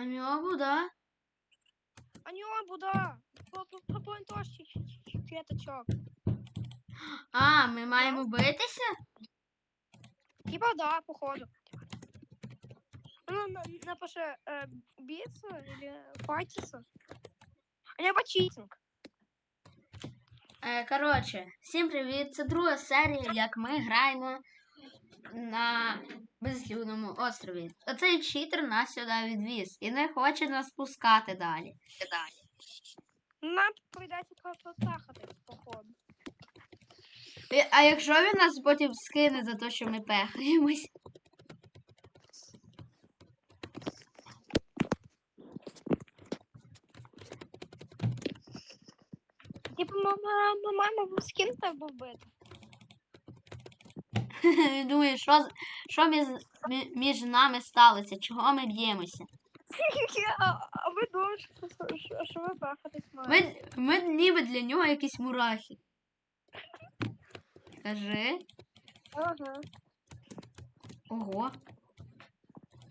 Аміобу, да? А нього да. Пропоїн теж п'ятачок. А, ми маємо битися? Типа да, походу. Ну, на- напише э, биться или файтиться. Либо читинг. Е, коротше, всім привіт! Це друга серія, як ми граємо на безлюдному острові. Оцей читер нас сюди відвіз і не хоче нас пускати далі. Нам прийдеться просто тахати, походу. І- А якщо він нас потім скине за те, що ми пехаємось? Типу, ми, ми, ми маємо скинути або вбити. Він думає, що, що між, мі- між нами сталося, чого ми б'ємося. А, ви думаєте, що, ви бахатись маєте? Ми, ми ніби для нього якісь мурахи. Кажи. Ага. Ого.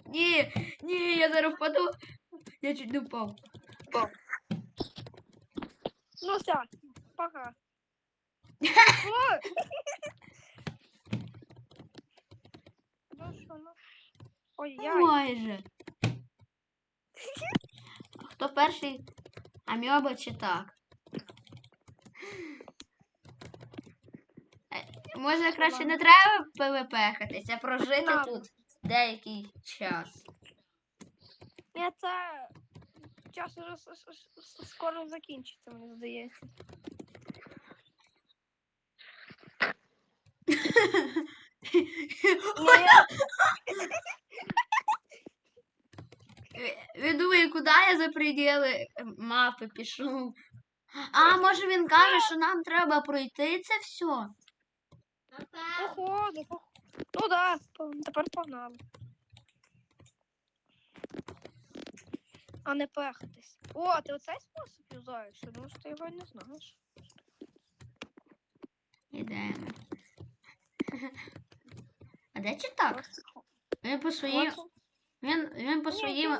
Ні, ні, я зараз впаду. Я чуть не впав. Ну все, пока. Ой! Ну що, ну. Ой, я. Майже. Хто перший? Аміоба чи так? Е, Може краще не треба ПВП-хатись, а прожити Да. тут деякий час. Ні, це час уже скоро закінчиться, мені здається. Ні, Він думає, куди я за пределы мапи пішов. А, може він каже, що нам треба пройти це все? походу, походу. Ну да, тепер погнали. А не пехатись. О, ти оцей спосіб юзаєш? Я думаю, що ти його не знаєш. Ідемо. А де чи так? Він по своїм. Він, він по своїм.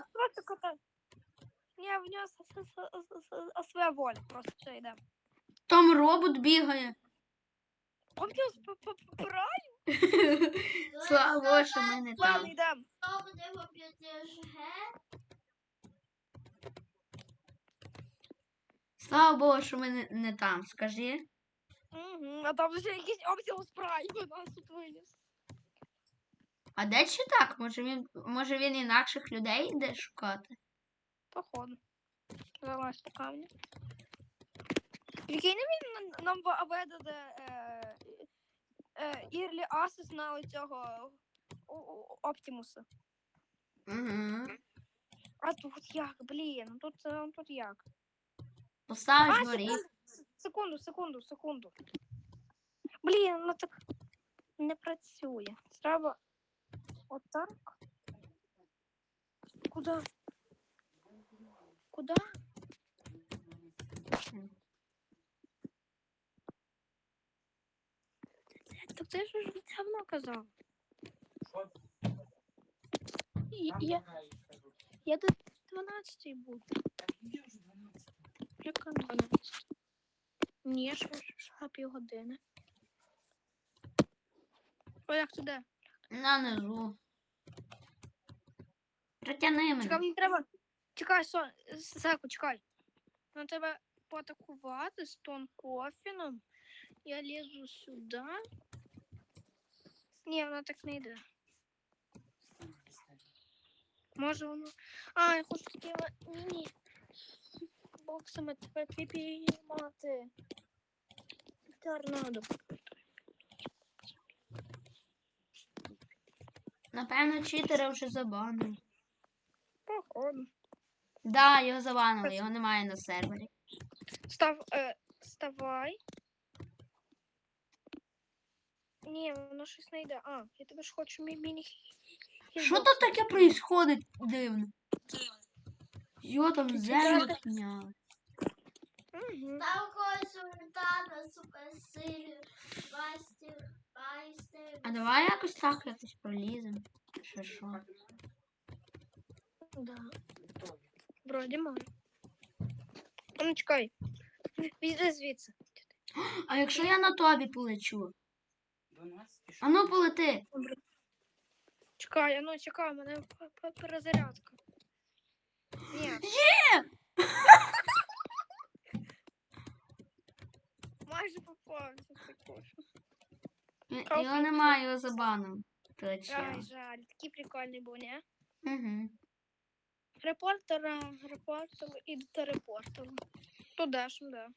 Він просто кота. Ні, в нього с- с- с- с- с- своя воля, просто все йде. Там робот бігає. Он плюс правильно, Слава Богу, що ми не там. ладно, йдемо. Хто буде його ПТЖ? Слава Богу, що ми не, не там, скажи. Угу, а там ще якийсь Prime у нас тут виліз. А де чи так? Може він, може він інакших людей йде шукати? Походу. Залазь по камню. Прикинь, він нам видаде е, е, Ірлі Асис на цього Оптимуса. Угу. А тут як, блін, тут, е, тут як? Поставиш А, горіх. секунду, секунду, секунду. Блін, ну так не працює. Треба отак. Куда? Куда? Так ти ж вже давно казав. І- Я, я до 12 був. Яка 12? Ні, що ж ж півгодини. О, як туди? На низу. Притяни Чекай, мене. мені треба. Чекай, сон, Заку, чекай. Нам треба поатакувати з Тон Кофіном. Я лізу сюди. Ні, воно так не йде. Може воно. А, я хочу такими міні боксами тебе підіймати. Торнадо. Напевно, читера вже забанили. Походу. Да, його забанили, його немає на сервері. Став, е, вставай. Ні, воно щось не йде. А, я тебе ж хочу мій міні. Що тут таке происходить дивно? Йо, там землю підняли. Угу. Там когось ультана, суперсилі, бастер, байстер. А давай якось так якось проліземо. Що що? Да. Вроді маю. А Ну, чекай. Відійди звідси. А якщо я на тобі полечу? До нас пішов. А ну полети. Чекай, а ну чекай, у мене перезарядка. Ні. Є! Майже попався цей Трохи Його немає, його забаном. Ай, жаль, такий прикольний був, ні? Угу. Репортера, репортили і репортили. Туди ж, да.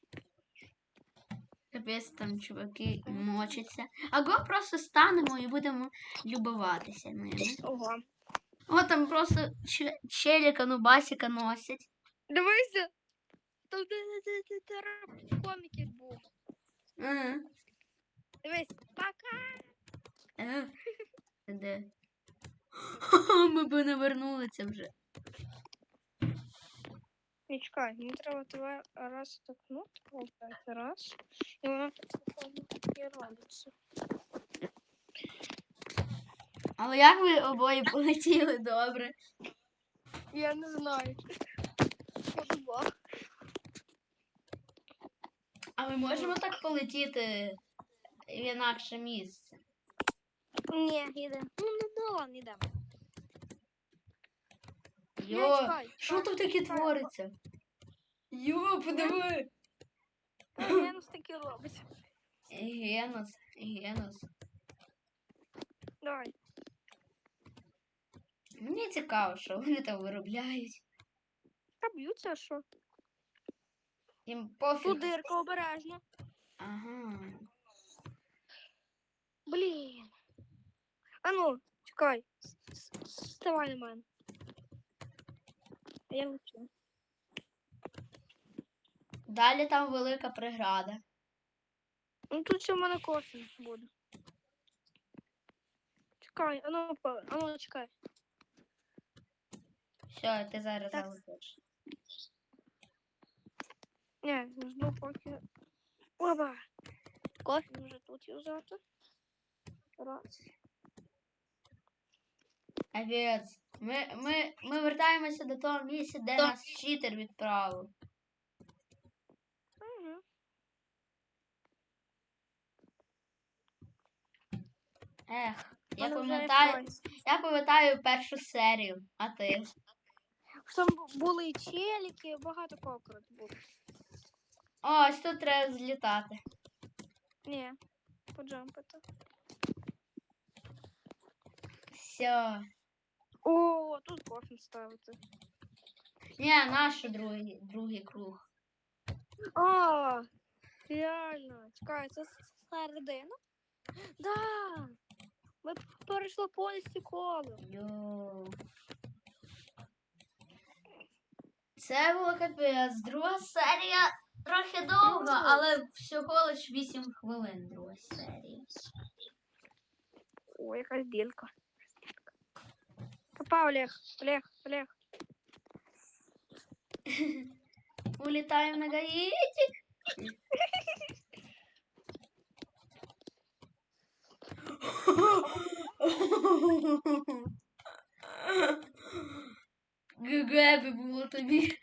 Капець там чуваки мочаться. Або просто станемо і будемо любуватися ними. Ого. О, там просто челіка, ну басіка носять. Дивися! Там коміків був. Ага. Дивись, пока! Е, Де? Ми б не вернулися вже. Не чекай, мені треба тебе раз такнути, виходить, раз. І воно так і робиться. Але як ви обоє полетіли добре? Я не знаю. А ми можемо так полетіти в інакше місце? Ні, їде. Ну, не дала, не дам. Йо, що тут таке твориться? Йо, подиви. Генус таки робить. Генос, генос. Давай. Мені цікаво, що вони там виробляють. Та б'ються, а що? Їм пофіг. Тут дирка обережно. Ага. Блін. А ну, чекай. Вставай на мене. Я лечу. Далі там велика преграда. Ну тут ще в мене кофе буде. Чекай, а ну, па- а ну чекай. Все, ти зараз Так. залетиш. Не, жду поки. Оба! Кофе може тут юзати. Раз. Овець. Ми, ми, ми вертаємося до того місця, де Так. нас читер відправив. Угу. Ех, я пам'ятаю, я пам'ятаю першу серію, а ти? Там були і челіки, багато кокорот було. О, ось тут треба злітати. Ні, поджампити. Все. О, тут кофе ставити. Ні, наш другий, другий круг. А, реально. Чекай, це середина? Да. Ми перейшли повністю коло. Йоу. Це було капець. Друга серія трохи довга, але всього лиш 8 хвилин друга серія. О, якась ділька. Папа, Олег, Олег, Олег. Улітаємо на Гаїті. ГГ би було тобі.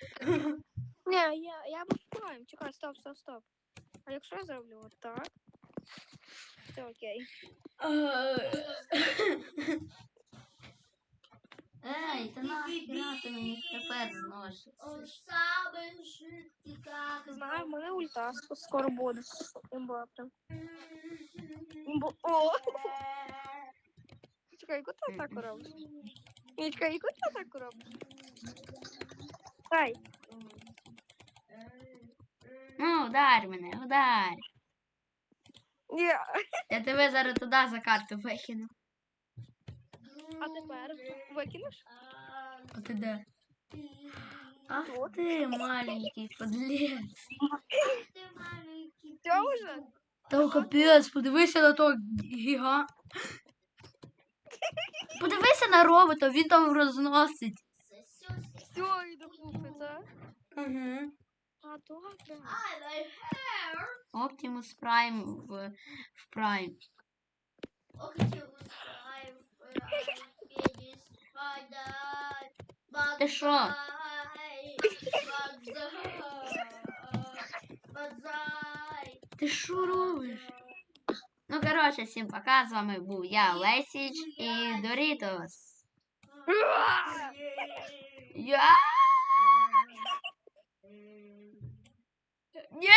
Ні, я, я був вправим. Чекай, стоп, стоп, стоп. А якщо я зроблю от так? Все окей. Ей, та нахіра ти мені тепер зносиш? Самый жидкий, как Знаю, в мене ульта скоро буде. Імба прям. Імба. О! Чекай, яку ти атаку робиш? Ні, чекай, яку ти атаку робиш? Ай, Ну, ударь мене, ударь. ні. Я тебе зараз туди за карту викину. А тепер викинеш? А ти де? Ах Тут. ти маленький маленький. Все уже? Та капець, подивися на того гіга. Подивися на робота, він там розносить. Все, іду хлопець, Угу. А добре. Optimus Prime в, в Prime, Penis, Spider, Ти що? Butterfly. Бадзай. Ти що робиш? Ну, коротше, всім пока. З вами був я, Лесіч і Дорітос. Я. Ні!